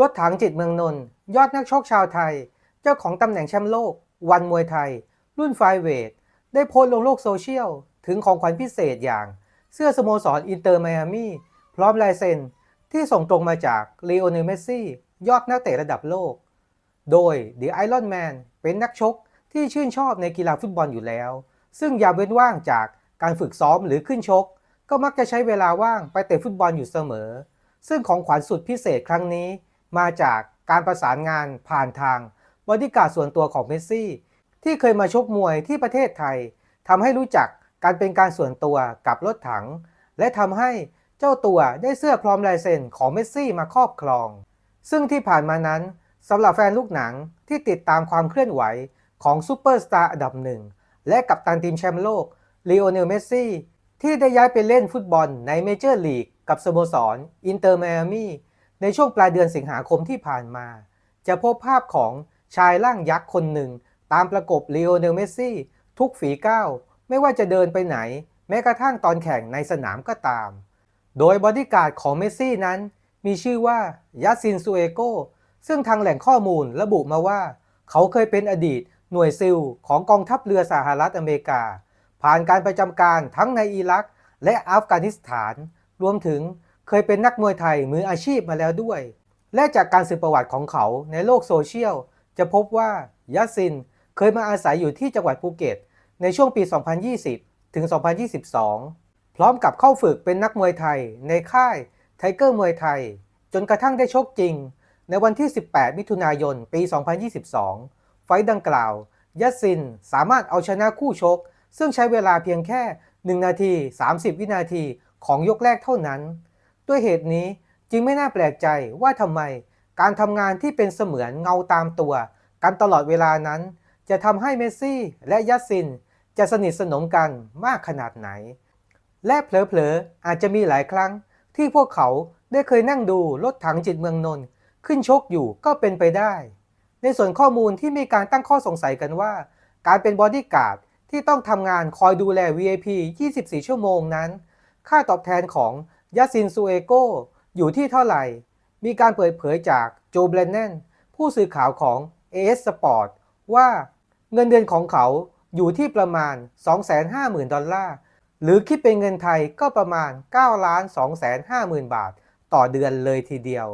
รถถังจิตเมืองนนท์ยอดนักชกชาวไทย เจ้าของตำแหน่งแชมป์โลก วันมวยไทย รุ่นไฟเวท ได้โพสต์ลงโลกโซเชียล ถึงของขวัญพิเศษอย่าง เสื้อสโมสรอินเตอร์ไมอามี่พร้อมลายเซ็น ที่ส่งตรงมาจากลีโอเนลเมสซี่ยอดนักเตะระดับโลก โดย The Iron Man เป็นนักชกที่ชื่นชอบในกีฬาฟุตบอลอยู่แล้ว ซึ่งอย่าเว้นว่างจากการฝึกซ้อมหรือขึ้นชก ก็มักจะใช้เวลาว่างไปเตะฟุตบอลอยู่เสมอ ซึ่งของขวัญสุดพิเศษครั้งนี้ มาจากการประสานงานผ่านทางบอดี้การ์ดส่วนตัวของเมสซี่ ที่เคยมาชกมวยที่ประเทศไทยทำให้รู้จักการเป็นการส่วนตัวกับรถถัง และทำให้เจ้าตัวได้เสื้อพร้อมลายเซ็นของเมสซี่มาครอบครอง ซึ่งที่ผ่านมานั้นสำหรับแฟนลูกหนังที่ติดตามความเคลื่อนไหวของซูเปอร์สตาร์อันดับหนึ่งและกัปตันทีมแชมป์โลกลีโอเนลเมสซี่ที่ได้ย้ายไปเล่นฟุตบอลในเมเจอร์ลีกกับสโมสรอินเตอร์ไมอามี่ ในช่วงปลายเดือนสิงหาคมที่ผ่านมา จะพบภาพของชายร่างยักษ์คนหนึ่ง ตามประกบลีโอเนลเมสซี่ทุกฝีก้าว ไม่ว่าจะเดินไปไหน แม้กระทั่งตอนแข่งในสนามก็ตาม โดยบอดี้การ์ดของเมสซี่นั้น มีชื่อว่ายัสซินซูเอโกซึ่งทางแหล่งข้อมูลระบุมาว่า เขาเคยเป็นอดีตหน่วยซิลของกองทัพเรือสหรัฐอเมริกา ผ่านการประจำการทั้งในอิรัก และอัฟกานิสถาน รวมถึง เคยเป็นนักมวยไทยมืออาชีพมาแล้วด้วย และจากการสืบประวัติของเขาในโลกโซเชียล จะพบว่ายัสซินเคยมาอาศัยอยู่ที่จังหวัดภูเก็ต ในช่วงปี 2020 ถึง 2022 พร้อมกับเข้าฝึกเป็นนักมวยไทย ในค่ายไทเกอร์มวยไทย จนกระทั่งได้ชกจริง ในวันที่ 18 มิถุนายน ปี 2022 ไฟดังกล่าว ยัสซินสามารถเอาชนะคู่ชก ซึ่งใช้เวลาเพียงแค่ 1 นาที 30 วินาทีของยกแรกเท่านั้น ด้วยเหตุนี้จึงไม่น่าแปลกใจว่าทำไม การทำงานที่เป็นเสมือนเงาตามตัว กันตลอดเวลานั้น จะทำให้เมสซี่และยัสซิน จะสนิทสนมกันมากขนาดไหน และเผลอๆอาจจะมีหลายครั้ง ที่พวกเขาได้เคยนั่งดูรถถังจิตเมืองนนท์ขึ้นชกอยู่ก็เป็นไปได้ ในส่วนข้อมูลที่มีการตั้งข้อสงสัยกันว่า การเป็นบอดี้การ์ดที่ต้องทำงานคอยดูแล VIP 24 ชั่วโมงนั้น ค่าตอบแทนของ ยาซินซูเอโกอยู่ที่เท่าไหร่ มีการเปิดเผยจากโจเบรนแนนผู้สื่อข่าวของ AS Sport ว่าเงินเดือนของเขาอยู่ที่ประมาณ 250,000 ดอลลาร์ หรือคิดเป็นเงินไทยก็ประมาณ9ล้าน250,000 บาท ต่อเดือนเลยทีเดียว